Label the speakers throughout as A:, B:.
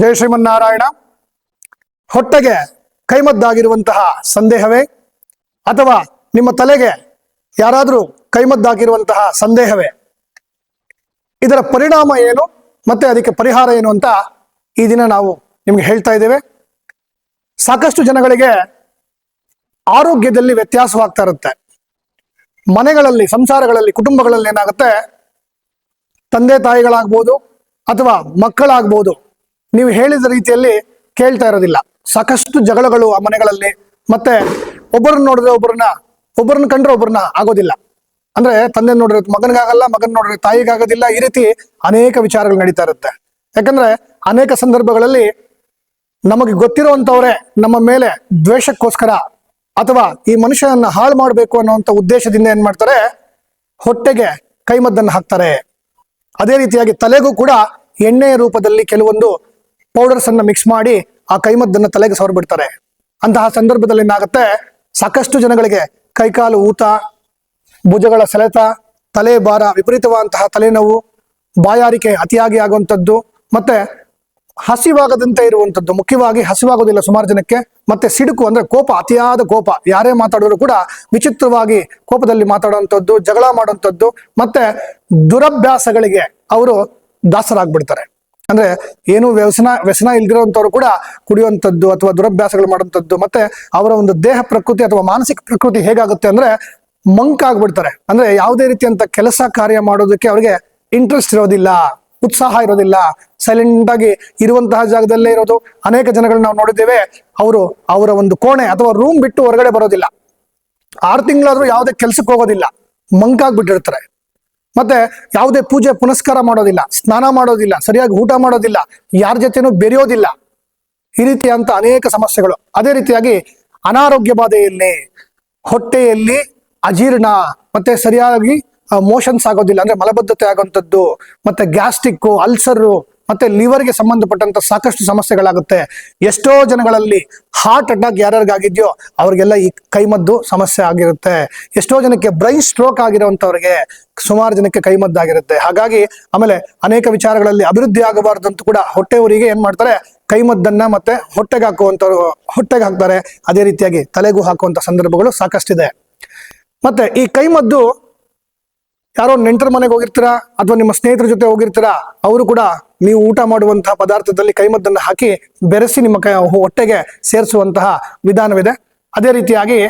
A: ಜಯ ಶ್ರೀಮನ್ನಾರಾಯಣ. ಹೊಟ್ಟೆಗೆ ಕೈಮದ್ದಾಗಿರುವಂತಹ ಸಂದೇಹವೇ? ಅಥವಾ ನಿಮ್ಮ ತಲೆಗೆ ಯಾರಾದರೂ ಕೈಮದ್ದಾಗಿರುವಂತಹ ಸಂದೇಹವೇ? ಇದರ ಪರಿಣಾಮ ಏನು ಮತ್ತೆ ಅದಕ್ಕೆ ಪರಿಹಾರ ಏನು ಅಂತ ಈ ದಿನ ನಾವು ನಿಮ್ಗೆ ಹೇಳ್ತಾ ಇದ್ದೇವೆ. ಸಾಕಷ್ಟು ಜನಗಳಿಗೆ ಆರೋಗ್ಯದಲ್ಲಿ ವ್ಯತ್ಯಾಸವಾಗ್ತಾ ಇರುತ್ತೆ. ಮನೆಗಳಲ್ಲಿ, ಸಂಸಾರಗಳಲ್ಲಿ, ಕುಟುಂಬಗಳಲ್ಲಿ ಏನಾಗುತ್ತೆ? ತಂದೆ ತಾಯಿಗಳಾಗ್ಬೋದು ಅಥವಾ ಮಕ್ಕಳಾಗ್ಬೋದು ನೀವು ಹೇಳಿದ ರೀತಿಯಲ್ಲಿ ಕೇಳ್ತಾ ಇರೋದಿಲ್ಲ. ಸಾಕಷ್ಟು ಜಗಳಗಳು ಆ ಮನೆಗಳಲ್ಲಿ, ಮತ್ತೆ ಒಬ್ಬರನ್ನ ನೋಡಿದ್ರೆ ಒಬ್ಬರನ್ನ ಒಬ್ಬರನ್ನ ಕಂಡ್ರೆ ಒಬ್ಬರನ್ನ ಆಗೋದಿಲ್ಲ. ಅಂದ್ರೆ ತಂದೆ ನೋಡಿದ್ರೆ ಮಗನಿಗಾಗಲ್ಲ, ಮಗನ್ ನೋಡಿದ್ರೆ ತಾಯಿಗಾಗೋದಿಲ್ಲ, ಈ ರೀತಿ ಅನೇಕ ವಿಚಾರಗಳು ನಡೀತಾ ಇರುತ್ತೆ. ಯಾಕಂದ್ರೆ ಅನೇಕ ಸಂದರ್ಭಗಳಲ್ಲಿ ನಮಗೆ ಗೊತ್ತಿರುವಂತವ್ರೆ ನಮ್ಮ ಮೇಲೆ ದ್ವೇಷಕ್ಕೋಸ್ಕರ ಅಥವಾ ಈ ಮನುಷ್ಯನನ್ನ ಹಾಳು ಮಾಡಬೇಕು ಅನ್ನುವಂಥ ಉದ್ದೇಶದಿಂದ ಏನ್ ಮಾಡ್ತಾರೆ? ಹೊಟ್ಟೆಗೆ ಕೈಮದ್ದನ್ನು ಹಾಕ್ತಾರೆ. ಅದೇ ರೀತಿಯಾಗಿ ತಲೆಗೂ ಕೂಡ ಎಣ್ಣೆಯ ರೂಪದಲ್ಲಿ ಕೆಲವೊಂದು ಪೌಡರ್ಸ್ ಅನ್ನ ಮಿಕ್ಸ್ ಮಾಡಿ ಆ ಕೈಮದ್ದನ್ನು ತಲೆಗೆ ಸವರ್ಬಿಡ್ತಾರೆ ಅಂತಹ ಸಂದರ್ಭದಲ್ಲಿ ಏನಾಗುತ್ತೆ? ಸಾಕಷ್ಟು ಜನಗಳಿಗೆ ಕೈಕಾಲು ಊತ, ಭುಜಗಳ ಸೆಳೆತ, ತಲೆ ಭಾರ, ವಿಪರೀತವಾದಂತಹ ತಲೆನೋವು, ಬಾಯಾರಿಕೆ ಅತಿಯಾಗಿ ಆಗುವಂಥದ್ದು, ಮತ್ತೆ ಹಸಿವಾಗದಂತೆ ಇರುವಂಥದ್ದು, ಮುಖ್ಯವಾಗಿ ಹಸಿವಾಗೋದಿಲ್ಲ ಸುಮಾರು ಜನಕ್ಕೆ, ಮತ್ತೆ ಸಿಡುಕು ಅಂದ್ರೆ ಕೋಪ, ಅತಿಯಾದ ಕೋಪ. ಯಾರೇ ಮಾತಾಡಿದ್ರು ಕೂಡ ವಿಚಿತ್ರವಾಗಿ ಕೋಪದಲ್ಲಿ ಮಾತಾಡುವಂಥದ್ದು, ಜಗಳ ಮಾಡುವಂಥದ್ದು, ಮತ್ತೆ ದುರಭ್ಯಾಸಗಳಿಗೆ ಅವರು ದಾಸರಾಗ್ಬಿಡ್ತಾರೆ. ಅಂದ್ರೆ ಏನು ವ್ಯಸನ ವ್ಯಸನ ಇಲ್ದಿರೋಂಥವ್ರು ಕೂಡ ಕುಡಿಯುವಂಥದ್ದು ಅಥವಾ ದುರಭ್ಯಾಸಗಳು ಮಾಡುವಂಥದ್ದು, ಮತ್ತೆ ಅವರ ಒಂದು ದೇಹ ಪ್ರಕೃತಿ ಅಥವಾ ಮಾನಸಿಕ ಪ್ರಕೃತಿ ಹೇಗಾಗುತ್ತೆ ಅಂದ್ರೆ ಮಂಕ್ ಆಗ್ಬಿಡ್ತಾರೆ. ಅಂದ್ರೆ ಯಾವುದೇ ರೀತಿಯಂತ ಕೆಲಸ ಕಾರ್ಯ ಮಾಡೋದಕ್ಕೆ ಅವರಿಗೆ ಇಂಟ್ರೆಸ್ಟ್ ಇರೋದಿಲ್ಲ, ಉತ್ಸಾಹ ಇರೋದಿಲ್ಲ ಸೈಲೆಂಟ್ ಆಗಿ ಇರುವಂತಹ ಜಾಗದಲ್ಲೇ ಇರೋದು. ಅನೇಕ ಜನಗಳನ್ನ ನಾವು ನೋಡಿದ್ದೇವೆ, ಅವರು ಅವರ ಒಂದು ಕೋಣೆ ಅಥವಾ ರೂಮ್ ಬಿಟ್ಟು ಹೊರಗಡೆ ಬರೋದಿಲ್ಲ. ಆರು ತಿಂಗಳಾದ್ರೂ ಯಾವುದೇ ಕೆಲ್ಸಕ್ಕೆ ಹೋಗೋದಿಲ್ಲ ಮಂಕಾಗ್ಬಿಟ್ಟಿರ್ತಾರೆ ಮತ್ತೆ ಯಾವುದೇ ಪೂಜೆ ಪುನಸ್ಕಾರ ಮಾಡೋದಿಲ್ಲ, ಸ್ನಾನ ಮಾಡೋದಿಲ್ಲ, ಸರಿಯಾಗಿ ಊಟ ಮಾಡೋದಿಲ್ಲ, ಯಾರ ಜೊತೆನೂ ಬೆರೆಯೋದಿಲ್ಲ. ಈ ರೀತಿಯಂತ ಅನೇಕ ಸಮಸ್ಯೆಗಳು. ಅದೇ ರೀತಿಯಾಗಿ ಅನಾರೋಗ್ಯ ಬಾಧೆಯಲ್ಲಿ, ಹೊಟ್ಟೆಯಲ್ಲಿ ಅಜೀರ್ಣ, ಮತ್ತೆ ಸರಿಯಾಗಿ ಮೋಷನ್ಸ್ ಆಗೋದಿಲ್ಲ. ಅಂದ್ರೆ ಮಲಬದ್ಧತೆ ಆಗುವಂಥದ್ದು, ಮತ್ತೆ ಗ್ಯಾಸ್ಟ್ರಿಕ್ ಅಲ್ಸರು ಮತ್ತೆ ಲಿವರ್ಗೆ ಸಂಬಂಧಪಟ್ಟಂತ ಸಾಕಷ್ಟು ಸಮಸ್ಯೆಗಳಾಗುತ್ತೆ. ಎಷ್ಟೋ ಜನಗಳಲ್ಲಿ ಹಾರ್ಟ್ ಅಟ್ಯಾಕ್ ಯಾರ್ಯಾರಿಗಾಗಿದ್ಯೋ ಅವ್ರಿಗೆಲ್ಲ ಈ ಕೈಮದ್ದು ಸಮಸ್ಯೆ ಆಗಿರುತ್ತೆ. ಎಷ್ಟೋ ಜನಕ್ಕೆ ಬ್ರೈನ್ ಸ್ಟ್ರೋಕ್ ಆಗಿರುವಂತವ್ರಿಗೆ ಸುಮಾರು ಜನಕ್ಕೆ ಕೈಮದ್ದಾಗಿರುತ್ತೆ ಹಾಗಾಗಿ ಆಮೇಲೆ ಅನೇಕ ವಿಚಾರಗಳಲ್ಲಿ ಅಭಿವೃದ್ಧಿ ಆಗಬಾರ್ದು ಅಂತ ಕೂಡ ಹೊಟ್ಟೆಯವರಿಗೆ ಏನ್ ಮಾಡ್ತಾರೆ? ಕೈಮದ್ದನ್ನ ಮತ್ತೆ ಹೊಟ್ಟೆಗೆ ಹಾಕುವಂತವ್ರು ಹೊಟ್ಟೆಗೆ ಹಾಕ್ತಾರೆ. ಅದೇ ರೀತಿಯಾಗಿ ತಲೆಗೂ ಹಾಕುವಂತ ಸಂದರ್ಭಗಳು ಸಾಕಷ್ಟಿದೆ. ಮತ್ತೆ ಈ ಕೈಮದ್ದು ಯಾರೋ ನೆಂಟರ ಮನೆಗೆ ಹೋಗಿರ್ತೀರಾ ಅಥವಾ ನಿಮ್ಮ ಸ್ನೇಹಿತರ ಜೊತೆ ಹೋಗಿರ್ತೀರಾ, ಅವರು ಕೂಡ ನೀವು ಊಟ ಮಾಡುವಂತಹ ಪದಾರ್ಥದಲ್ಲಿ ಕೈಮದ್ದನ್ನು ಹಾಕಿ ಬೆರೆಸಿ ನಿಮ್ಮ ಕೈ ಹೊಟ್ಟೆಗೆ ಸೇರಿಸುವಂತಹ ವಿಧಾನವಿದೆ. ಅದೇ ರೀತಿಯಾಗಿ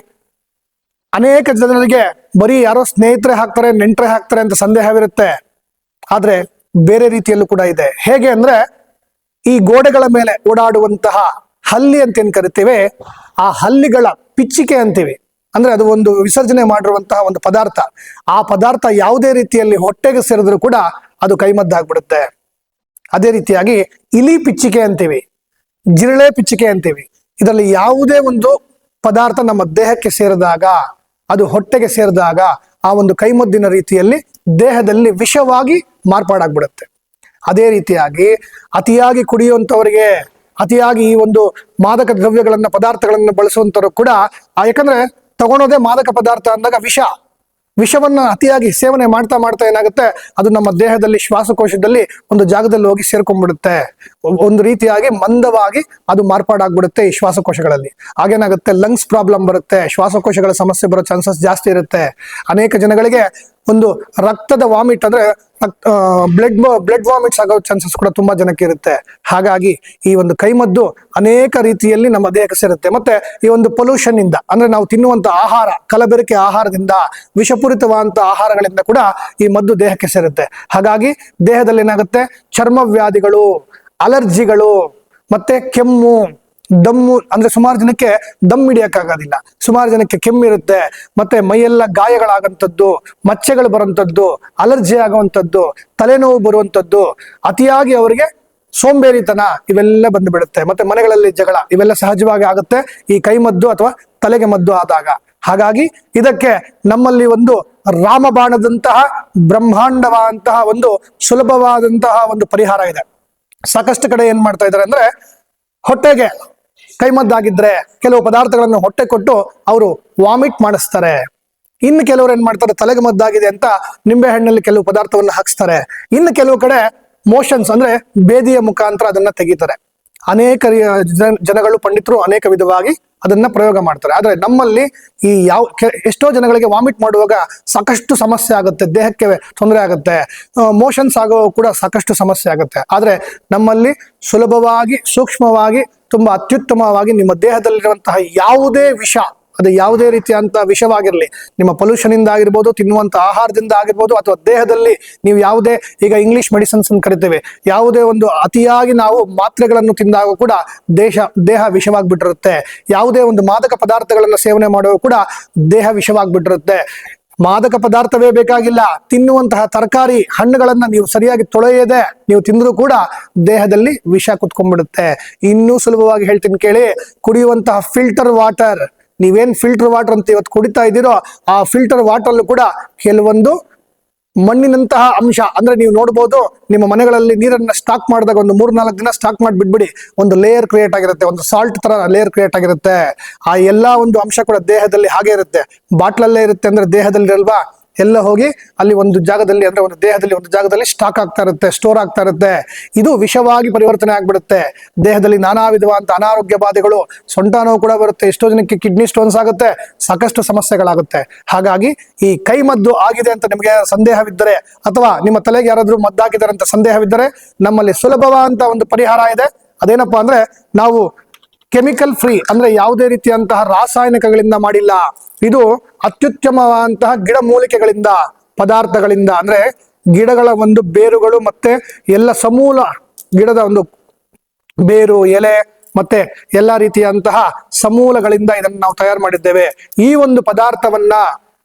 A: ಅನೇಕ ಜನರಿಗೆ ಬರೀ ಯಾರೋ ಸ್ನೇಹಿತರೆ ಹಾಕ್ತಾರೆ, ನೆಂಟರೆ ಹಾಕ್ತಾರೆ ಅಂತ ಸಂದೇಹವಿರುತ್ತೆ. ಆದ್ರೆ ಬೇರೆ ರೀತಿಯಲ್ಲೂ ಕೂಡ ಇದೆ. ಹೇಗೆ ಅಂದ್ರೆ ಈ ಗೋಡೆಗಳ ಮೇಲೆ ಓಡಾಡುವಂತಹ ಹಲ್ಲಿ ಅಂತ ಏನ್ ಕರಿತೇವೆ? ಆ ಹಲ್ಲಿಗಳ ಪಿಚ್ಚಿಕೆ ಅಂತೀವಿ. ಅಂದ್ರೆ ಅದು ಒಂದು ವಿಸರ್ಜನೆ ಮಾಡಿರುವಂತಹ ಒಂದು ಪದಾರ್ಥ. ಆ ಪದಾರ್ಥ ಯಾವುದೇ ರೀತಿಯಲ್ಲಿ ಹೊಟ್ಟೆಗೆ ಸೇರಿದ್ರು ಕೂಡ ಅದು ಕೈಮದ್ದಾಗ್ಬಿಡುತ್ತೆ. ಅದೇ ರೀತಿಯಾಗಿ ಇಲಿ ಪಿಚ್ಚಿಕೆ ಅಂತೀವಿ, ಜಿರಳೆ ಪಿಚ್ಚಿಕೆ ಅಂತೀವಿ. ಇದರಲ್ಲಿ ಯಾವುದೇ ಒಂದು ಪದಾರ್ಥ ನಮ್ಮ ದೇಹಕ್ಕೆ ಸೇರಿದಾಗ, ಅದು ಹೊಟ್ಟೆಗೆ ಸೇರಿದಾಗ ಆ ಒಂದು ಕೈಮದ್ದಿನ ರೀತಿಯಲ್ಲಿ ದೇಹದಲ್ಲಿ ವಿಷವಾಗಿ ಮಾರ್ಪಾಡಾಗ್ಬಿಡುತ್ತೆ. ಅದೇ ರೀತಿಯಾಗಿ ಅತಿಯಾಗಿ ಕುಡಿಯುವಂಥವರಿಗೆ, ಅತಿಯಾಗಿ ಈ ಒಂದು ಮಾದಕ ದ್ರವ್ಯಗಳನ್ನ, ಪದಾರ್ಥಗಳನ್ನು ಬಳಸುವಂಥವ್ರು ಕೂಡ ಯಾಕಂದ್ರೆ ತಗೊಳೋದೇ ಮಾದಕ ಪದಾರ್ಥ ಅಂದಾಗ ವಿಷ. ವಿಷವನ್ನ ಅತಿಯಾಗಿ ಸೇವನೆ ಮಾಡ್ತಾ ಮಾಡ್ತಾ ಏನಾಗುತ್ತೆ? ಅದು ನಮ್ಮ ದೇಹದಲ್ಲಿ ಶ್ವಾಸಕೋಶದಲ್ಲಿ ಒಂದು ಜಾಗದಲ್ಲಿ ಹೋಗಿ ಸೇರ್ಕೊಂಡ್ಬಿಡುತ್ತೆ. ಒಂದು ರೀತಿಯಾಗಿ ಮಂದವಾಗಿ ಅದು ಮಾರ್ಪಾಡಾಗ್ಬಿಡುತ್ತೆ ಈ ಶ್ವಾಸಕೋಶಗಳಲ್ಲಿ. ಹಾಗೇನಾಗುತ್ತೆ? ಲಂಗ್ಸ್ ಪ್ರಾಬ್ಲಮ್ ಬರುತ್ತೆ. ಶ್ವಾಸಕೋಶಗಳ ಸಮಸ್ಯೆ ಬರೋ ಚಾನ್ಸಸ್ ಜಾಸ್ತಿ ಇರುತ್ತೆ. ಅನೇಕ ಜನಗಳಿಗೆ ಒಂದು ರಕ್ತದ ವಾಮಿಟ್ ಅಂದ್ರೆ ಬ್ಲಡ್ ಬ್ಲಡ್ ವಾಮಿಟ್ಸ್ ಆಗೋ ಚಾನ್ಸಸ್ ಕೂಡ ತುಂಬಾ ಜನಕ್ಕೆ ಇರುತ್ತೆ. ಹಾಗಾಗಿ ಈ ಒಂದು ಕೈಮದ್ದು ಅನೇಕ ರೀತಿಯಲ್ಲಿ ನಮ್ಮ ದೇಹಕ್ಕೆ ಸೇರುತ್ತೆ. ಮತ್ತೆ ಈ ಒಂದು ಪೊಲ್ಯೂಷನ್ ಇಂದ ಅಂದ್ರೆ ನಾವು ತಿನ್ನುವಂತ ಆಹಾರ, ಕಲಬೆರಕೆ ಆಹಾರದಿಂದ, ವಿಷಪೂರಿತವಾದಂತ ಆಹಾರಗಳಿಂದ ಕೂಡ ಈ ಮದ್ದು ದೇಹಕ್ಕೆ ಸೇರುತ್ತೆ. ಹಾಗಾಗಿ ದೇಹದಲ್ಲಿ ಏನಾಗುತ್ತೆ ಚರ್ಮ ವ್ಯಾಧಿಗಳು ಅಲರ್ಜಿಗಳು ಮತ್ತೆ ಕೆಮ್ಮು ದಮ್ಮು ಅಂದ್ರೆ ಸುಮಾರು ಜನಕ್ಕೆ ದಮ್ ಹಿಡಿಯಕ್ಕಾಗೋದಿಲ್ಲ. ಸುಮಾರು ಜನಕ್ಕೆ ಕೆಮ್ಮಿರುತ್ತೆ ಮತ್ತೆ ಮೈಯೆಲ್ಲ ಗಾಯಗಳಾಗಂಥದ್ದು, ಮಚ್ಚೆಗಳು ಬರುವಂಥದ್ದು, ಅಲರ್ಜಿ ಆಗುವಂಥದ್ದು, ತಲೆನೋವು ಬರುವಂಥದ್ದು, ಅತಿಯಾಗಿ ಅವರಿಗೆ ಸೋಂಬೇರಿತನ ಇವೆಲ್ಲ ಬಂದು ಬಿಡುತ್ತೆ ಮತ್ತೆ ಮನೆಗಳಲ್ಲಿ ಜಗಳ ಇವೆಲ್ಲ ಸಹಜವಾಗಿ ಆಗುತ್ತೆ. ಈ ಕೈ ಮದ್ದು ಅಥವಾ ತಲೆಗೆ ಮದ್ದು ಆದಾಗ. ಹಾಗಾಗಿ ಇದಕ್ಕೆ ನಮ್ಮಲ್ಲಿ ಒಂದು ರಾಮಬಾಣದಂತಹ, ಬ್ರಹ್ಮಾಂಡವಾದಂತಹ ಒಂದು ಸುಲಭವಾದಂತಹ ಒಂದು ಪರಿಹಾರ ಇದೆ. ಸಾಕಷ್ಟು ಕಡೆ ಏನ್ ಮಾಡ್ತಾ ಇದ್ದಾರೆ ಅಂದ್ರೆ, ಹೊಟ್ಟೆಗೆ ಕೈಮದ್ದಾಗಿದ್ರೆ ಕೆಲವು ಪದಾರ್ಥಗಳನ್ನು ಹೊಟ್ಟೆ ಕೊಟ್ಟು ಅವರು ವಾಮಿಟ್ ಮಾಡಿಸ್ತಾರೆ. ಇನ್ನು ಕೆಲವರು ಏನ್ ಮಾಡ್ತಾರೆ? ತಲೆಗೆ ಮದ್ದಾಗಿದೆ ಅಂತ ನಿಂಬೆ ಹಣ್ಣಲ್ಲಿ ಕೆಲವು ಪದಾರ್ಥವನ್ನು ಹಾಕ್ಸ್ತಾರೆ. ಇನ್ನು ಕೆಲವು ಕಡೆ ಮೋಷನ್ಸ್ ಅಂದ್ರೆ ಬೇದಿಯ ಮುಖಾಂತರ ಅದನ್ನ ತೆಗಿತಾರೆ. ಅನೇಕ ಜನಗಳು, ಪಂಡಿತರು ಅನೇಕ ವಿಧವಾಗಿ ಅದನ್ನ ಪ್ರಯೋಗ ಮಾಡ್ತಾರೆ. ಆದ್ರೆ ನಮ್ಮಲ್ಲಿ ಈ ಯಾವ ಎಷ್ಟೋ ಜನಗಳಿಗೆ ವಾಮಿಟ್ ಮಾಡುವಾಗ ಸಾಕಷ್ಟು ಸಮಸ್ಯೆ ಆಗುತ್ತೆ. ದೇಹಕ್ಕೆ ತೊಂದರೆ ಆಗುತ್ತೆ. ಮೋಷನ್ಸ್ ಆಗೋ ಕೂಡ ಸಾಕಷ್ಟು ಸಮಸ್ಯೆ ಆಗುತ್ತೆ. ಆದ್ರೆ ನಮ್ಮಲ್ಲಿ ಸುಲಭವಾಗಿ, ಸೂಕ್ಷ್ಮವಾಗಿ ತುಂಬಾ ಅತ್ಯುತ್ತಮವಾಗಿ ನಿಮ್ಮ ದೇಹದಲ್ಲಿರುವಂತಹ ಯಾವುದೇ ವಿಷ, ಅದು ಯಾವುದೇ ರೀತಿಯಂತ ವಿಷವಾಗಿರಲಿ, ನಿಮ್ಮ ಪೊಲ್ಯೂಷನ್ ಇಂದ ಆಗಿರ್ಬೋದು ತಿನ್ನುವಂಥ ಆಹಾರದಿಂದ ಆಗಿರ್ಬೋದು, ಅಥವಾ ದೇಹದಲ್ಲಿ ನೀವು ಯಾವುದೇ, ಈಗ ಇಂಗ್ಲಿಷ್ ಮೆಡಿಸಿನ್ಸ್ ಅನ್ನು ಕರಿತೇವೆ, ಯಾವುದೇ ಒಂದು ಅತಿಯಾಗಿ ನಾವು ಮಾತ್ರೆಗಳನ್ನು ತಿಂದಾಗ ಕೂಡ ದೇಹ ದೇಹ ವಿಷವಾಗಿಬಿಟ್ಟಿರುತ್ತೆ. ಯಾವುದೇ ಒಂದು ಮಾದಕ ಪದಾರ್ಥಗಳನ್ನು ಸೇವನೆ ಮಾಡುವ ಕೂಡ ದೇಹ ವಿಷವಾಗ್ಬಿಟ್ಟಿರುತ್ತೆ. ಮಾದಕ ಪದಾರ್ಥವೇ ಬೇಕಾಗಿಲ್ಲ. ತಿನ್ನುವಂತಹ ತರಕಾರಿ ಹಣ್ಣುಗಳನ್ನ ನೀವು ಸರಿಯಾಗಿ ತೊಳೆಯದೆ ನೀವು ತಿಂದರೂ ಕೂಡ ದೇಹದಲ್ಲಿ ವಿಷ ಕುತ್ಕೊಂಡ್ಬಿಡುತ್ತೆ. ಇನ್ನೂ ಸುಲಭವಾಗಿ ಹೇಳ್ತೀನಿ ಕೇಳಿ, ಕುಡಿಯುವಂತಹ ಫಿಲ್ಟರ್ ವಾಟರ್ ನೀವೇನ್ ಫಿಲ್ಟರ್ ವಾಟರ್ ಅಂತ ಇವತ್ತು ಕುಡಿತಾ ಇದ್ದೀರೋ ಆ ಫಿಲ್ಟರ್ ವಾಟರ್ ಅಲ್ಲೂ ಕೂಡ ಕೆಲವೊಂದು ಮಣ್ಣಿನಂತಹ ಅಂಶ ಅಂದ್ರೆ ನೀವು ನೋಡ್ಬೋದು ನಿಮ್ಮ ಮನೆಗಳಲ್ಲಿ ನೀರನ್ನ ಸ್ಟಾಕ್ ಮಾಡಿದಾಗ ಒಂದು ಮೂರ್ ನಾಲ್ಕು ದಿನ ಸ್ಟಾಕ್ ಮಾಡಿ ಬಿಟ್ಬಿಡಿ ಒಂದು ಲೇಯರ್ ಕ್ರಿಯೇಟ್ ಆಗಿರುತ್ತೆ. ಒಂದು ಸಾಲ್ಟ್ ತರ ಲೇಯರ್ ಕ್ರಿಯೇಟ್ ಆಗಿರುತ್ತೆ. ಆ ಎಲ್ಲಾ ಒಂದು ಅಂಶ ಕೂಡ ದೇಹದಲ್ಲಿ ಹಾಗೆ ಇರುತ್ತೆ. ಬಾಟ್ಲಲ್ಲೇ ಇರುತ್ತೆ ಅಂದ್ರೆ ದೇಹದಲ್ಲಿ ಇರಲ್ವಾ ಎಲ್ಲ ಹೋಗಿ ಅಲ್ಲಿ ಒಂದು ಜಾಗದಲ್ಲಿ ಅಂದ್ರೆ ಒಂದು ದೇಹದಲ್ಲಿ ಒಂದು ಜಾಗದಲ್ಲಿ ಸ್ಟಾಕ್ ಆಗ್ತಾ ಇರುತ್ತೆ ಸ್ಟೋರ್ ಆಗ್ತಾ ಇರುತ್ತೆ. ಇದು ವಿಷವಾಗಿ ಪರಿವರ್ತನೆ ಆಗಿಬಿಡುತ್ತೆ. ದೇಹದಲ್ಲಿ ನಾನಾ ವಿಧವಾದಂತ ಅನಾರೋಗ್ಯ ಬಾಧೆಗಳು, ಸೊಂಟ ನೋವು ಕೂಡ ಬರುತ್ತೆ. ಎಷ್ಟೋ ಜನಕ್ಕೆ ಕಿಡ್ನಿ ಸ್ಟೋನ್ಸ್ ಆಗುತ್ತೆ, ಸಾಕಷ್ಟು ಸಮಸ್ಯೆಗಳಾಗುತ್ತೆ. ಹಾಗಾಗಿ ಈ ಕೈ ಮದ್ದು ಆಗಿದೆ ಅಂತ ನಿಮಗೆ ಸಂದೇಹವಿದ್ದರೆ ಅಥವಾ ನಿಮ್ಮ ತಲೆಗೆ ಯಾರಾದ್ರೂ ಮದ್ದಾಕಿದ್ದಾರೆ ಅಂತ ಸಂದೇಹವಿದ್ದರೆ ನಮ್ಮಲ್ಲಿ ಸುಲಭವಾದಂತ ಒಂದು ಪರಿಹಾರ ಇದೆ. ಅದೇನಪ್ಪಾ ಅಂದ್ರೆ ನಾವು ಕೆಮಿಕಲ್ ಫ್ರೀ ಅಂದ್ರೆ ಯಾವುದೇ ರೀತಿಯಂತಹ ರಾಸಾಯನಿಕಗಳಿಂದ ಮಾಡಿಲ್ಲ. ಇದು ಅತ್ಯುತ್ತಮವಾದಂತಹ ಗಿಡಮೂಲಿಕೆಗಳಿಂದ, ಪದಾರ್ಥಗಳಿಂದ ಅಂದ್ರೆ ಗಿಡಗಳ ಒಂದು ಬೇರುಗಳು ಮತ್ತೆ ಎಲ್ಲ ಸಮೂಲ ಗಿಡದ ಒಂದು ಬೇರು, ಎಲೆ ಮತ್ತೆ ಎಲ್ಲ ರೀತಿಯಂತಹ ಸಮೂಲಗಳಿಂದ ಇದನ್ನು ನಾವು ತಯಾರು ಮಾಡಿದ್ದೇವೆ. ಈ ಒಂದು ಪದಾರ್ಥವನ್ನ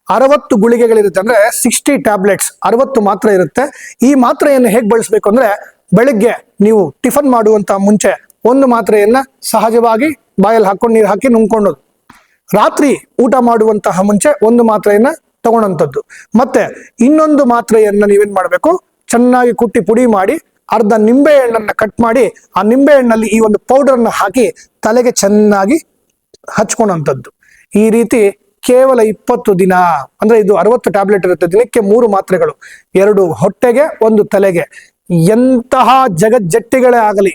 A: ಅರವತ್ತು ಗುಳಿಗೆಗಳಿರುತ್ತೆ ಅಂದ್ರೆ ಸಿಕ್ಸ್ಟಿ ಟ್ಯಾಬ್ಲೆಟ್ಸ್, ಅರವತ್ತು ಮಾತ್ರೆ ಇರುತ್ತೆ. ಈ ಮಾತ್ರೆಯನ್ನು ಹೇಗೆ ಬಳಸಬೇಕು ಅಂದ್ರೆ ಬೆಳಿಗ್ಗೆ ನೀವು ಟಿಫನ್ ಮಾಡುವಂತ ಮುಂಚೆ ಒಂದು ಮಾತ್ರೆಯನ್ನ ಸಹಜವಾಗಿ ಬಾಯಲ್ಲಿ ಹಾಕೊಂಡು ನೀರು ಹಾಕಿ ನುಂಗ್ಕೊಂಡು ರಾತ್ರಿ ಊಟ ಮಾಡುವಂತಹ ಮುಂಚೆ ಒಂದು ಮಾತ್ರೆಯನ್ನ ತಗೊಳ್ಳೋಂಥದ್ದು ಮತ್ತೆ ಇನ್ನೊಂದು ಮಾತ್ರೆಯನ್ನ ನೀವೇನ್ ಮಾಡಬೇಕು? ಚೆನ್ನಾಗಿ ಕುಟ್ಟಿ ಪುಡಿ ಮಾಡಿ ಅರ್ಧ ನಿಂಬೆ ಹಣ್ಣನ್ನ ಕಟ್ ಮಾಡಿ ಆ ನಿಂಬೆ ಹಣ್ಣಲ್ಲಿ ಈ ಒಂದು ಪೌಡರ್ನ ಹಾಕಿ ತಲೆಗೆ ಚೆನ್ನಾಗಿ ಹಚ್ಕೊಂಡಂಥದ್ದು. ಈ ರೀತಿ ಕೇವಲ ಇಪ್ಪತ್ತು ದಿನ, ಅಂದ್ರೆ ಇದು ಅರವತ್ತು ಟ್ಯಾಬ್ಲೆಟ್ ಇರುತ್ತೆ, ದಿನಕ್ಕೆ ಮೂರು ಮಾತ್ರೆಗಳು. ಎರಡು ಹೊಟ್ಟೆಗೆ, ಒಂದು ತಲೆಗೆ. ಎಂತಹ ಜಗಜ್ಜಟ್ಟಿಗಳೇ ಆಗಲಿ.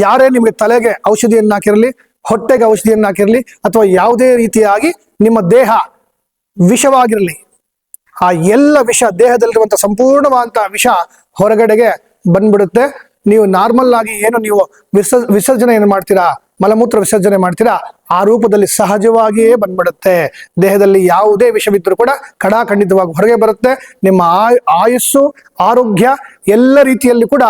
A: ಯಾರೇ ನಿಮಗೆ ತಲೆಗೆ ಔಷಧಿಯನ್ನು ಹಾಕಿರಲಿ ಹೊಟ್ಟೆಗೆ ಔಷಧಿಯನ್ನು ಹಾಕಿರಲಿ ಅಥವಾ ಯಾವುದೇ ರೀತಿಯಾಗಿ ನಿಮ್ಮ ದೇಹ ವಿಷವಾಗಿರಲಿ, ಆ ಎಲ್ಲ ವಿಷ ದೇಹದಲ್ಲಿರುವಂಥ ಸಂಪೂರ್ಣವಾದಂಥ ವಿಷ ಹೊರಗಡೆಗೆ ಬಂದ್ಬಿಡುತ್ತೆ. ನೀವು ನಾರ್ಮಲ್ ಆಗಿ ಏನು ನೀವು ವಿಸರ್ಜ ವಿಸರ್ಜನೆ ಏನು ಮಾಡ್ತೀರಾ, ಮಲಮೂತ್ರ ವಿಸರ್ಜನೆ ಮಾಡ್ತೀರಾ, ಆ ರೂಪದಲ್ಲಿ ಸಹಜವಾಗಿಯೇ ಬಂದ್ಬಿಡುತ್ತೆ. ದೇಹದಲ್ಲಿ ಯಾವುದೇ ವಿಷವಿದ್ರೂ ಕೂಡ ಕಡಾಖಂಡಿತವಾಗಿ ಹೊರಗೆ ಬರುತ್ತೆ. ನಿಮ್ಮ ಆಯ್, ಆಯುಸ್ಸು, ಆರೋಗ್ಯ ಎಲ್ಲ ರೀತಿಯಲ್ಲಿ ಕೂಡ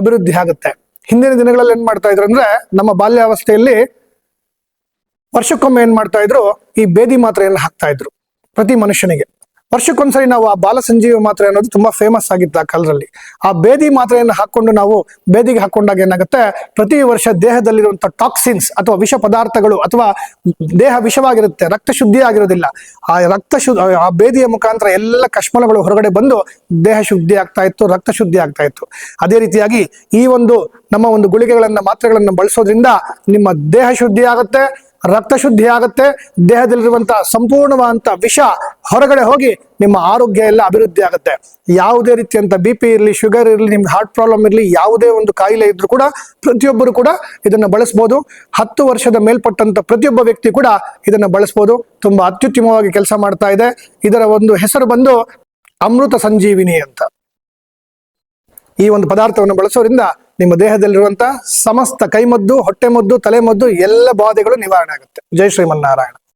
A: ಅಭಿವೃದ್ಧಿ ಆಗುತ್ತೆ ಹಿಂದಿನ ದಿನಗಳಲ್ಲಿ ಏನ್ ಮಾಡ್ತಾ ಇದ್ರು ಅಂದ್ರೆ ನಮ್ಮ ಬಾಲ್ಯಾವಸ್ಥೆಯಲ್ಲಿ ವರ್ಷಕ್ಕೊಮ್ಮೆ ಏನ್ ಮಾಡ್ತಾ ಇದ್ರು, ಈ ಬೇದಿ ಮಾತ್ರೆಯನ್ನು ಹಾಕ್ತಾ ಇದ್ರು ಪ್ರತಿ ಮನುಷ್ಯನಿಗೆ. ವರ್ಷಕ್ಕೊಂದ್ಸರಿ ನಾವು ಆ ಬಾಲ ಸಂಜೀವಿ ಮಾತ್ರೆ ಅನ್ನೋದು ತುಂಬಾ ಫೇಮಸ್ ಆಗಿತ್ತು ಆ ಕಾಲದಲ್ಲಿ. ಆ ಬೇದಿ ಮಾತ್ರೆಯನ್ನು ಹಾಕೊಂಡು ನಾವು ಬೇದಿಗೆ ಹಾಕೊಂಡಾಗ ಏನಾಗುತ್ತೆ? ಪ್ರತಿ ವರ್ಷ ದೇಹದಲ್ಲಿರುವಂತಹ ಟಾಕ್ಸಿನ್ಸ್ ಅಥವಾ ವಿಷ ಪದಾರ್ಥಗಳು ಅಥವಾ ದೇಹ ವಿಷವಾಗಿರುತ್ತೆ, ರಕ್ತ ಶುದ್ಧಿ ಆಗಿರೋದಿಲ್ಲ. ಆ ರಕ್ತ ಶುದ್ಧ ಆ ಬೇದಿಯ ಮುಖಾಂತರ ಎಲ್ಲ ಕಶ್ಮಲಗಳು ಹೊರಗಡೆ ಬಂದು ದೇಹ ಶುದ್ಧಿ ಆಗ್ತಾ ಇತ್ತು, ರಕ್ತ ಶುದ್ಧಿ ಆಗ್ತಾ ಇತ್ತು. ಅದೇ ರೀತಿಯಾಗಿ ಈ ಒಂದು ನಮ್ಮ ಒಂದು ಗುಳಿಗೆಗಳನ್ನ ಮಾತ್ರೆಗಳನ್ನ ಬಳಸೋದ್ರಿಂದ ನಿಮ್ಮ ದೇಹ ಶುದ್ಧಿ ಆಗುತ್ತೆ ರಕ್ತ ಶುದ್ಧಿ ಆಗುತ್ತೆ ದೇಹದಲ್ಲಿರುವಂತಹ ಸಂಪೂರ್ಣವಾದಂತ ವಿಷ ಹೊರಗಡೆ ಹೋಗಿ ನಿಮ್ಮ ಆರೋಗ್ಯ ಎಲ್ಲ ಅಭಿವೃದ್ಧಿ ಆಗುತ್ತೆ. ಯಾವುದೇ ರೀತಿಯಂತ ಬಿ ಪಿ ಇರಲಿ ಶುಗರ್ ಇರಲಿ, ನಿಮ್ಗೆ ಹಾರ್ಟ್ ಪ್ರಾಬ್ಲಮ್ ಇರಲಿ, ಯಾವುದೇ ಒಂದು ಕಾಯಿಲೆ ಇದ್ರೂ ಕೂಡ ಪ್ರತಿಯೊಬ್ಬರು ಕೂಡ ಇದನ್ನ ಬಳಸ್ಬೋದು. ಹತ್ತು ವರ್ಷದ ಮೇಲ್ಪಟ್ಟಂತ ಪ್ರತಿಯೊಬ್ಬ ವ್ಯಕ್ತಿ ಕೂಡ ಇದನ್ನ ಬಳಸ್ಬೋದು. ತುಂಬಾ ಅತ್ಯುತ್ತಮವಾಗಿ ಕೆಲಸ ಮಾಡ್ತಾ ಇದೆ. ಇದರ ಒಂದು ಹೆಸರು ಬಂದು ಅಮೃತ ಸಂಜೀವಿನಿ ಅಂತ. ಈ ಒಂದು ಪದಾರ್ಥವನ್ನು ಬಳಸೋದ್ರಿಂದ ನಿಮ್ಮ ದೇಹದಲ್ಲಿರುವಂತ ಸಮಸ್ತ ಕೈಮದ್ದು ಹೊಟ್ಟೆ ಮದ್ದು ತಲೆ ಮದ್ದು ಎಲ್ಲ ಬಾಧೆಗಳು ನಿವಾರಣೆ ಆಗುತ್ತೆ. ಜೈ ಶ್ರೀಮನ್ನಾರಾಯಣ.